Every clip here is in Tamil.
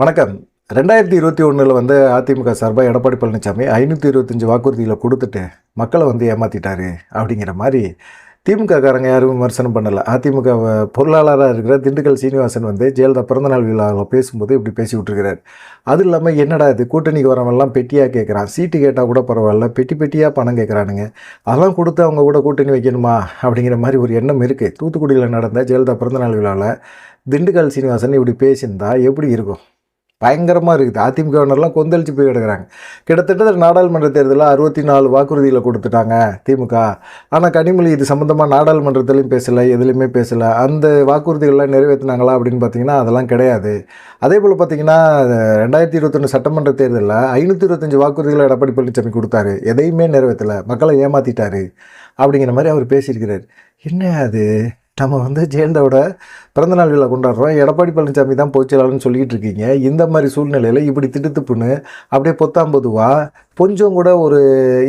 வணக்கம். ரெண்டாயிரத்தி இருபத்தி ஒன்றில் வந்து அதிமுக சார்பாக எடப்பாடி பழனிசாமி ஐநூற்றி இருபத்தஞ்சி வாக்குறுதியில் கொடுத்துட்டு மக்களை வந்து ஏமாற்றிட்டாரு அப்படிங்கிற மாதிரி திமுககாரங்க யாரும் விமர்சனம் பண்ணலை. அதிமுக பொருளாளராக இருக்கிற திண்டுக்கல் சீனிவாசன் வந்து ஜெயலலிதா பிறந்தநாள் விழாவில் பேசும்போது இப்படி பேசி விட்டுருக்கிறார். அது இல்லாமல் என்னடா இது? கூட்டணிக்கு வரவெல்லாம் பெட்டியாக கேட்குறான் சீட்டு கேட்டால் கூட பரவாயில்ல. பெட்டி பெட்டியாக பணம் கேட்குறானுங்க அதெல்லாம் கொடுத்து அவங்க கூட கூட்டணி வைக்கணுமா? அப்படிங்கிற மாதிரி ஒரு எண்ணம் இருக்குது தூத்துக்குடியில் நடந்த ஜெயலலிதா பிறந்தநாள் விழாவில் திண்டுக்கல் சீனிவாசன் இப்படி பேசியிருந்தா எப்படி இருக்கும்? பயங்கரமாக இருக்குது. அதிமுகவினர்லாம் கொந்தளிச்சு போய் கிடக்குறாங்க. கிட்டத்தட்ட நாடாளுமன்ற தேர்தலில் அறுபத்தி நாலு வாக்குறுதிகளை கொடுத்துட்டாங்க திமுக. ஆனால் கனிமொழி இது சம்மந்தமாக நாடாளுமன்றத்திலையும் பேசலை எதுலேயுமே பேசலை. அந்த வாக்குறுதிகள்லாம் நிறைவேற்றினாங்களா அப்படின்னு பார்த்தீங்கன்னா அதெல்லாம் கிடையாது. அதே போல் பார்த்தீங்கன்னா ரெண்டாயிரத்தி இருபத்தொன்று சட்டமன்ற தேர்தலில் ஐநூற்றி இருபத்தஞ்சி வாக்குறுதிகளை எடப்பாடி பழனிசாமி கொடுத்தாரு. எதையுமே நிறைவேற்றலை மக்களை ஏமாற்றிட்டாரு அப்படிங்கிற மாதிரி அவர் பேசியிருக்கிறார். என்ன அது? நம்ம வந்து ஜெயலலிதாவோட பிறந்தநாள் விழா கொண்டாடுறோம். எடப்பாடி பழனிசாமி தான் பொதுச்செயலாளர்னு சொல்லிகிட்டு இருக்கீங்க. இந்த மாதிரி சூழ்நிலையில் இப்படி திட்டுத்துப்புன்னு அப்படியே பொத்தாம்பதுவா கொஞ்சம் கூட ஒரு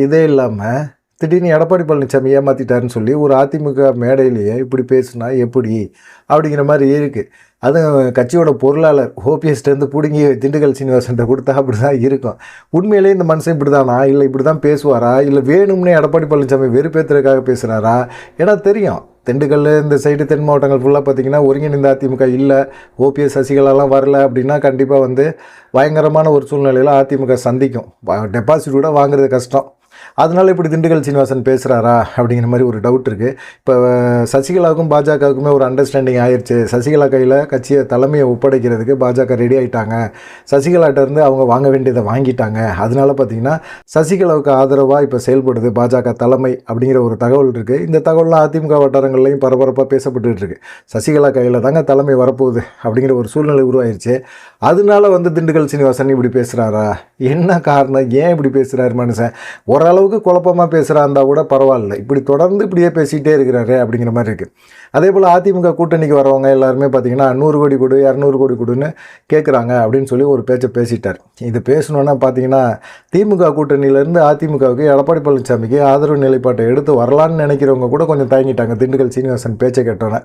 இதே இல்லாமல் திடீர்னு எடப்பாடி பழனிசாமி ஏமாற்றிட்டாருன்னு சொல்லி ஒரு அதிமுக மேடையிலேயே இப்படி பேசுனா எப்படி அப்படிங்கிற மாதிரி இருக்குது அதுவும் கட்சியோட பொருளாளர் ஓபிஎஸ்லேருந்து பிடுங்கி திண்டுக்கல் சீனிவாசன்ட்ட கொடுத்தா அப்படி தான் இருக்கும். உண்மையிலேயே இந்த மனுஷன் இப்படி தானா இல்லை இப்படி தான் பேசுவாரா? இல்லை வேணும்னே எடப்பாடி பழனிசாமி வெறுப்பேற்றுறதுக்காக பேசுகிறாரா ஏன்னா தெரியும். திண்டுக்கல் இந்த சைடு தென் மாவட்டங்கள் ஃபுல்லாக பார்த்தீங்கன்னா ஒருங்கிணைந்த அதிமுக இல்லை ஓபிஎஸ் சசிகலாலாம் வரல அப்படின்னா கண்டிப்பாக வந்து பயங்கரமான ஒரு சூழ்நிலையில் அதிமுக சந்திக்கும். டெபாசிட் கூட வாங்குறது கஷ்டம். அதனால இப்படி திண்டுக்கல் சீனிவாசன் பேசுகிறாரா அப்படிங்கிற மாதிரி ஒரு டவுட் இருக்குது இப்போ சசிகலாவுக்கும் பாஜகவுக்குமே ஒரு அண்டர்ஸ்டாண்டிங் ஆயிடுச்சு சசிகலா கையில் கட்சியை தலைமையை ஒப்படைக்கிறதுக்கு பாஜக ரெடி ஆயிட்டாங்க. சசிகலாட்ட இருந்து அவங்க வாங்க வேண்டியதை வாங்கிட்டாங்க. அதனால பார்த்தீங்கன்னா சசிகலாவுக்கு ஆதரவாக இப்போ செயல்படுது பாஜக தலைமை அப்படிங்கிற ஒரு தகவல் இருக்குது இந்த தகவல்லாம் அதிமுக வட்டாரங்கள்லையும் பரபரப்பாக பேசப்பட்டுட்டு இருக்கு. சசிகலா கையில் தாங்க தலைமை வரப்போகுது அப்படிங்கிற ஒரு சூழ்நிலை உருவாயிருச்சு. அதனால வந்து திண்டுக்கல் சீனிவாசன் இப்படி பேசுகிறாரா என்ன காரணம்? ஏன் இப்படி பேசுகிறாரு மனுஷன்? ஓரளவுக்கு குழப்பமாக பேசுகிறா இருந்தால் கூட பரவாயில்ல. இப்படி தொடர்ந்து இப்படியே பேசிகிட்டே இருக்கிறாரு அப்படிங்கிற மாதிரி இருக்குது அதே போல் அதிமுக கூட்டணிக்கு வரவங்க எல்லாருமே பார்த்தீங்கன்னா நூறு கோடி கொடு இரநூறு கோடி கொடுன்னு கேட்குறாங்க அப்படின்னு சொல்லி ஒரு பேச்சை பேசிட்டார். இது பேசணுன்னா பார்த்தீங்கன்னா திமுக கூட்டணியிலேருந்து அதிமுகவுக்கு எடப்பாடி பழனிசாமிக்கு ஆதரவு நிலைப்பாட்டை எடுத்து வரலான்னு நினைக்கிறவங்க கூட கொஞ்சம் தயங்கிட்டாங்க. திண்டுக்கல் சீனிவாசன் பேச்சை கேட்டோன்னே.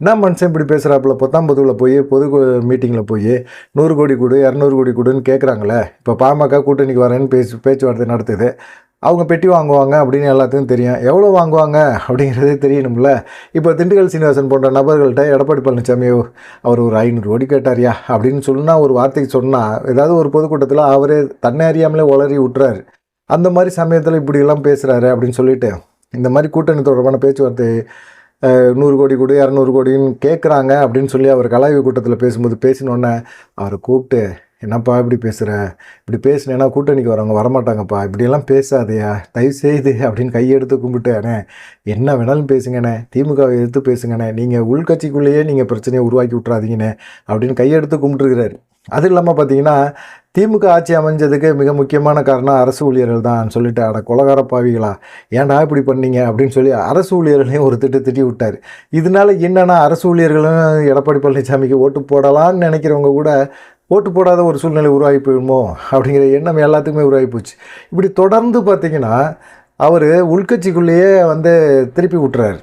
என்ன மனுஷன் இப்படி பேசுகிறாப்புல பொத்தாம்பதுவில் போய் பொது மீட்டிங்கில் போய் நூறு கோடி கொடு இரநூறு கோடி கொடுன்னு கேட்குறாங்களே இப்போ பாமக கூட்டணிக்கு வரேன்னு பேச்சு பேச்சுவார்த்தை நடத்துது. அவங்க பெட்டி வாங்குவாங்க அப்படின்னு எல்லாத்துக்கும் தெரியும். எவ்வளோ வாங்குவாங்க அப்படிங்கிறதே தெரியணும்ல. இப்போ திண்டுக்கல் சீனிவாசன் போன்ற நபர்கள்ட்ட எடப்பாடி பழனிசாமி அவர் ஒரு ஐநூறு கோடி கேட்டாரியா? அப்படின்னு சொன்னால் ஒரு வார்த்தைக்கு சொன்னால் ஏதாவது ஒரு பொதுக்கூட்டத்தில் அவரே தன்னை அறியாமலே உளறி விட்டுறாரு அந்த மாதிரி சமயத்தில் இப்படியெல்லாம் பேசுகிறாரு அப்படின்னு சொல்லிட்டு இந்த மாதிரி கூட்டணி தொடர்பான பேச்சுவார்த்தை நூறு கோடி கொடு இரநூறு கோடின்னு கேட்குறாங்க அப்படின்னு சொல்லி அவர் கலாய்வு கூட்டத்தில் பேசும்போது பேசினோடனே அவரை கூப்பிட்டு என்னப்பா இப்படி பேசுகிற இப்படி பேசினேன்னா கூட்டணிக்கு வரவங்க வரமாட்டாங்கப்பா. இப்படியெல்லாம் பேசாதையா. தயவு செய்து அப்படின்னு கையெடுத்து கும்பிட்டு என்ன வேணாலும் பேசுங்கண்ணே. திமுகவை எடுத்து பேசுங்கண்ணே. நீங்கள் உள்கட்சிக்குள்ளேயே நீங்கள் பிரச்சனையை உருவாக்கி விட்றாதீங்கண்ணே அப்படின்னு கையெடுத்து கும்பிட்டுருக்கிறாரு. அது இல்லாமல் பார்த்தீங்கன்னா திமுக ஆட்சி அமைஞ்சதுக்கு மிக முக்கியமான காரணம் அரசு ஊழியர்கள் தான் சொல்லிட்டு அட கொலகாரப்பாவிகளா ஏன்டா இப்படி பண்ணீங்க? அப்படின்னு சொல்லி அரசு ஊழியர்களையும் ஒரு திட்டு திட்டி விட்டார். இதனால என்னென்னா அரசு ஊழியர்களும் எடப்பாடி பழனிசாமிக்கு ஓட்டு போடலான்னு நினைக்கிறவங்க கூட ஓட்டு போடாத ஒரு சூழ்நிலை உருவாகி போயிடுமோ அப்படிங்கிற எண்ணம் எல்லாத்துக்குமே உருவாகி போச்சு. இப்படி தொடர்ந்து பார்த்திங்கன்னா அவர் உள்கட்சிக்குள்ளேயே வந்து திருப்பி விட்டுறாரு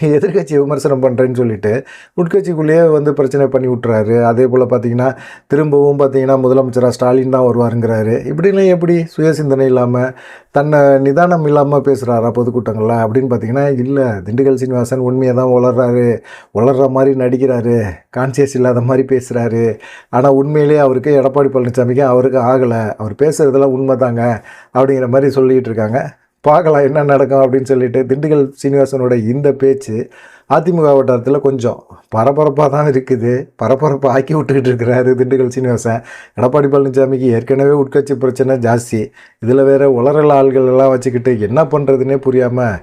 எதிர்கட்சி விமர்சனம் பண்ணுறேன்னு சொல்லிட்டு உட்கட்சிக்குள்ளேயே வந்து பிரச்சனை பண்ணி விட்டுறாரு. அதே போல் பார்த்தீங்கன்னா திரும்பவும் பார்த்தீங்கன்னா முதலமைச்சராக ஸ்டாலின் தான் வருவாருங்கிறாரு. இப்படிலாம் எப்படி சுய சிந்தனை இல்லாமல் தன்னை நிதானம் இல்லாமல் பேசுகிறாரா பொதுக்கூட்டங்களில்? அப்படின்னு பார்த்தீங்கன்னா இல்லை திண்டுக்கல் சீனிவாசன் உண்மையை தான் வளர்றாரு வளர்ற மாதிரி நடிக்கிறாரு. கான்சியஸ் இல்லாத மாதிரி பேசுகிறாரு ஆனால் உண்மையிலேயே அவருக்கு எடப்பாடி பழனிசாமிக்கு அவருக்கு ஆகலை. அவர் பேசுகிறதெல்லாம் உண்மை தாங்க அப்படிங்கிற மாதிரி சொல்லிகிட்டு இருக்காங்க. பார்க்கலாம் என்ன நடக்கும் அப்படின்னு சொல்லிட்டு திண்டுக்கல் சீனிவாசனோட இந்த பேச்சு அதிமுக வட்டாரத்தில் கொஞ்சம் பரபரப்பாக தான் இருக்குது. பரபரப்பாக ஆக்கி விட்டுக்கிட்டு இருக்கிறாரு திண்டுக்கல் சீனிவாசன் எடப்பாடி பழனிசாமிக்கு ஏற்கனவே உட்கட்சி பிரச்சனை ஜாஸ்தி. இதில் வேறு உளறல் ஆள்கள் எல்லாம் வச்சுக்கிட்டு என்ன பண்ணுறதுனே புரியாமல்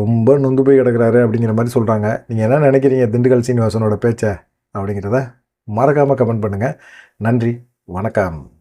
ரொம்ப நொந்து போய் கிடக்குறாரு அப்படிங்கிற மாதிரி சொல்கிறாங்க நீங்கள் என்ன நினைக்கிறீங்க திண்டுக்கல் சீனிவாசனோட பேச்சை அப்படிங்கிறத மறக்காமல் கமெண்ட் பண்ணுங்கள் நன்றி வணக்கம்.